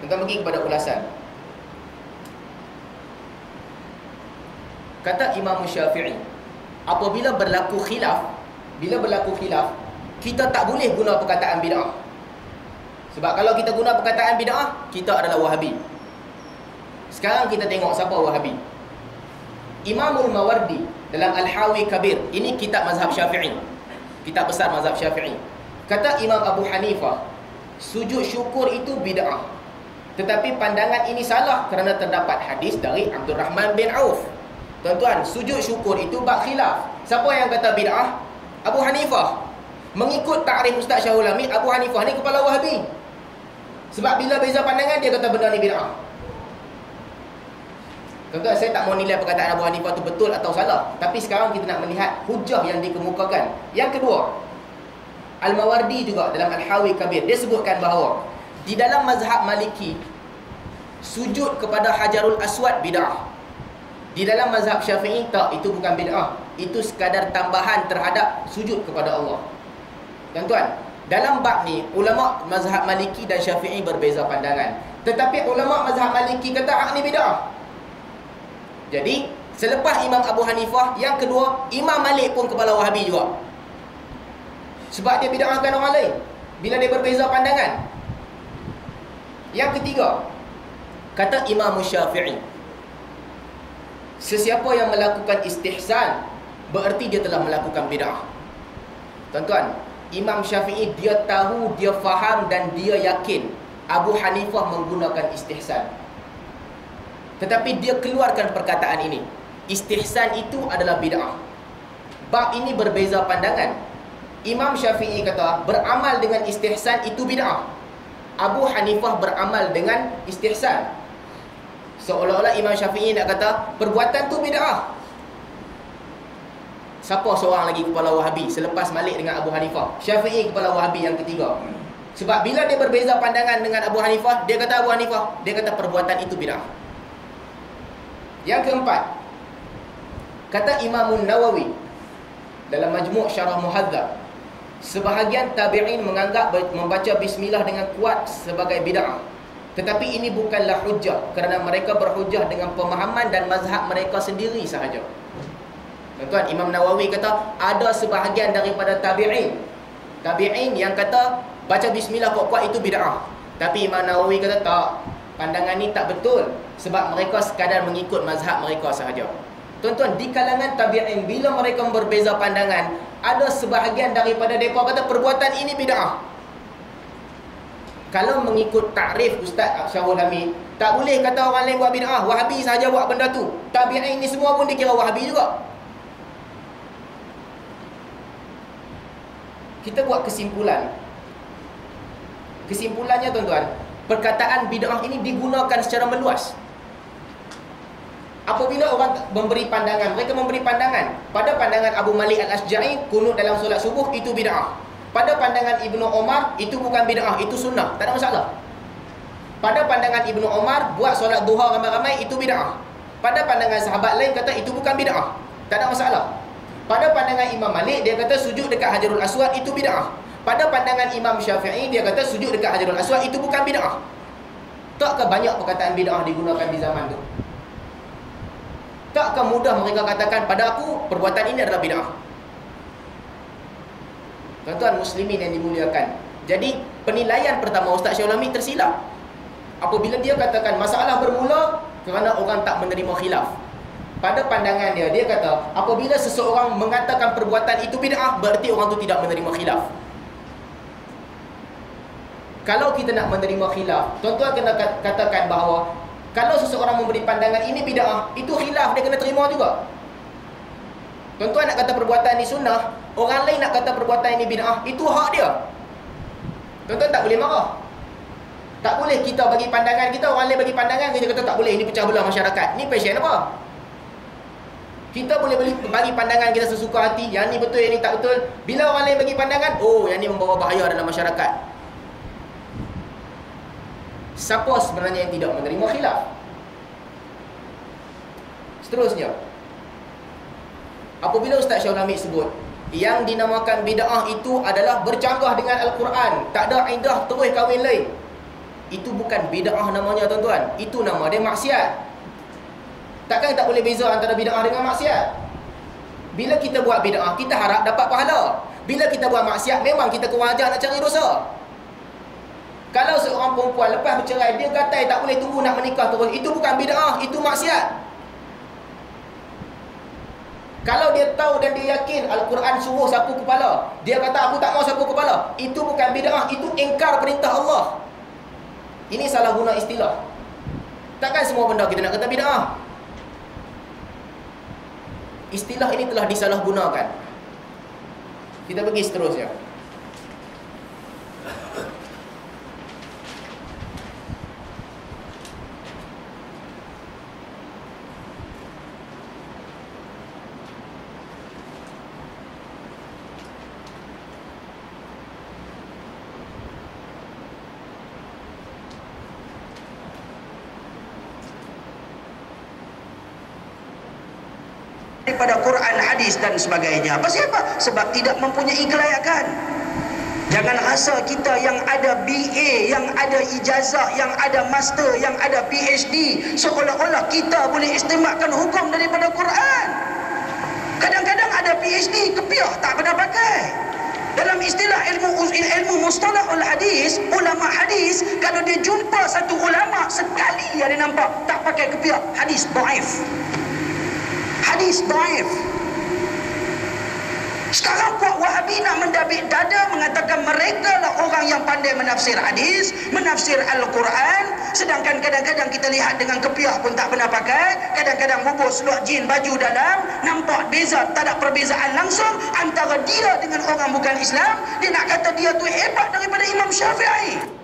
Tuan pergi kepada ulasan. Kata Imam Syafi'i, apabila berlaku khilaf, bila berlaku khilaf, kita tak boleh guna perkataan bid'ah. Sebab kalau kita guna perkataan bid'ah, kita adalah Wahabi. Sekarang kita tengok siapa Wahabi. Imamul Mawardi dalam Al-Hawi Kabir, ini kitab mazhab Syafi'i. Kitab besar mazhab Syafi'i. Kata Imam Abu Hanifah, sujud syukur itu bid'ah. Tetapi pandangan ini salah kerana terdapat hadis dari Abdul Rahman bin Auf. Tuan-tuan, sujud syukur itu bak khilaf. Siapa yang kata bid'ah? Abu Hanifah. Mengikut takrif Ustaz Syahul Hamid, Abu Hanifah ni kepala Wahabi. Sebab bila beza pandangan, dia kata benda ni bid'ah. Tuan-tuan, saya tak mau nilai perkataan Abu Hanifah itu betul atau salah. Tapi sekarang kita nak melihat hujah yang dikemukakan. Yang kedua, Al-Mawardi juga dalam Al-Hawi Kabir. Dia sebutkan bahawa di dalam mazhab Maliki, sujud kepada Hajarul Aswad bid'ah. Di dalam mazhab Syafi'i, tak, itu bukan bid'ah. Itu sekadar tambahan terhadap sujud kepada Allah. Tuan-tuan, dalam bab ni, ulama mazhab Maliki dan Syafi'i berbeza pandangan. Tetapi ulama mazhab Maliki kata hak ni bid'ah. Jadi, selepas Imam Abu Hanifah, yang kedua, Imam Malik pun kepala Wahabi juga. Sebab dia bid'ahkan orang lain. Bila dia berbeza pandangan. Yang ketiga, kata Imam Syafi'i, sesiapa yang melakukan istihsan, bererti dia telah melakukan bid'ah. Tuan-tuan, Imam Syafi'i dia tahu, dia faham dan dia yakin Abu Hanifah menggunakan istihsan. Tetapi dia keluarkan perkataan ini. Istihsan itu adalah bid'ah. Bab ini berbeza pandangan. Imam Syafi'i kata beramal dengan istihsan itu bid'ah. Abu Hanifah beramal dengan istihsan. Seolah-olah Imam Syafi'i nak kata perbuatan tu bid'ah. Siapa seorang lagi kepala Wahabi selepas Malik dengan Abu Hanifah? Syafi'i kepala Wahabi yang ketiga. Sebab bila dia berbeza pandangan dengan Abu Hanifah, dia kata Abu Hanifah, dia kata perbuatan itu bid'ah. Yang keempat, kata Imam Nawawi dalam Majmu' Syarah Muhadzab, sebahagian tabi'in menganggap membaca bismillah dengan kuat sebagai bid'ah. Tetapi ini bukanlah hujah kerana mereka berhujah dengan pemahaman dan mazhab mereka sendiri sahaja. Tuan-tuan, Imam Nawawi kata ada sebahagian daripada tabi'in tabi'in yang kata baca bismillah kuat-kuat itu bid'ah. Tapi Imam Nawawi kata tak, pandangan ni tak betul sebab mereka sekadar mengikut mazhab mereka sahaja. Tuan-tuan, di kalangan tabi'in bila mereka berbeza pandangan, ada sebahagian daripada mereka kata perbuatan ini bid'ah. Kalau mengikut takrif Ustaz Syahul Hamid, tak boleh kata orang lain buat bid'ah, Wahabi sahaja buat benda tu. Tabi'in ni semua pun dikira Wahabi juga. Kita buat kesimpulan. Kesimpulannya tuan-tuan, perkataan bid'ah ini digunakan secara meluas. Apabila orang memberi pandangan, mereka memberi pandangan. Pada pandangan Abu Malik Al-Asja'i, kunut dalam solat subuh itu bid'ah. Pada pandangan Ibnu Omar, itu bukan bid'ah, itu sunnah. Tak ada masalah. Pada pandangan Ibnu Omar, buat solat duha ramai-ramai itu bid'ah. Pada pandangan sahabat lain kata itu bukan bid'ah. Tak ada masalah. Pada pandangan Imam Malik, dia kata sujud dekat Hajarul Aswad itu bid'ah. Pada pandangan Imam Syafi'i, dia kata sujud dekat Hajarul Aswad itu bukan bid'ah. Takkah banyak perkataan bid'ah digunakan di zaman itu? Takkah mudah mereka katakan pada aku perbuatan ini adalah bid'ah? Tuan-tuan muslimin yang dimuliakan. Jadi penilaian pertama Ustaz Syahul Hamid tersilap. Apabila dia katakan masalah bermula kerana orang tak menerima khilaf. Pada pandangan dia, dia kata apabila seseorang mengatakan perbuatan itu bid'ah, berarti orang tu tidak menerima khilaf. Kalau kita nak menerima khilaf, tuan-tuan kena katakan bahawa kalau seseorang memberi pandangan ini bid'ah, itu khilaf dia kena terima juga. Tuan-tuan nak kata perbuatan ini sunnah, orang lain nak kata perbuatan ini bid'ah, itu hak dia. Tuan-tuan tak boleh marah. Tak boleh kita bagi pandangan kita, orang lain bagi pandangan, kita kata tak boleh, ini pecah belah masyarakat. Ini passion apa? Kita boleh bagi pandangan kita sesuka hati, yang ni betul, yang ni tak betul. Bila orang lain bagi pandangan, oh yang ni membawa bahaya dalam masyarakat. Siapa sebenarnya yang tidak menerima khilaf? Seterusnya. Apabila Ustaz Syahul sebut, yang dinamakan bid'ah itu adalah bercanggah dengan Al-Quran. Tak ada idah terus kahwin lain. Itu bukan bid'ah namanya tuan-tuan. Itu nama dia maksiat. Takkan tak boleh beza antara bid'ah dengan maksiat? Bila kita buat bid'ah, kita harap dapat pahala. Bila kita buat maksiat, memang kita kewajar nak cari dosa. Kalau seorang perempuan lepas bercerai, dia kata tak boleh tunggu nak menikah terus. Itu bukan bid'ah, itu maksiat. Kalau dia tahu dan dia yakin Al-Quran suruh sapu kepala, dia kata aku tak mau sapu kepala. Itu bukan bid'ah, itu ingkar perintah Allah. Ini salah guna istilah. Takkan semua benda kita nak kata bid'ah. Istilah ini telah disalahgunakan. Kita pergi seterusnya. Daripada Quran, hadis dan sebagainya. Apa siapa? Sebab tidak mempunyai kelayakan. Jangan rasa kita yang ada BA, yang ada ijazah, yang ada master, yang ada PhD, seolah-olah kita boleh istimakkan hukum daripada Quran. Kadang-kadang ada PhD, kepiah tak pernah pakai. Dalam istilah ilmu ilmu mustalahul hadis, ulama hadis, kalau dia jumpa satu ulama sekali dia nampak tak pakai kepiah, hadis dhaif hadis daif. Sekarang puak wahabi nak mendabik dada mengatakan mereka lah orang yang pandai menafsir hadis menafsir Al-Quran sedangkan kadang-kadang kita lihat dengan kepiah pun tak pernah pakai kadang-kadang bubur seluar jin baju dalam nampak beza tak ada perbezaan langsung antara dia dengan orang bukan Islam dia nak kata dia tu hebat daripada Imam Syafi'i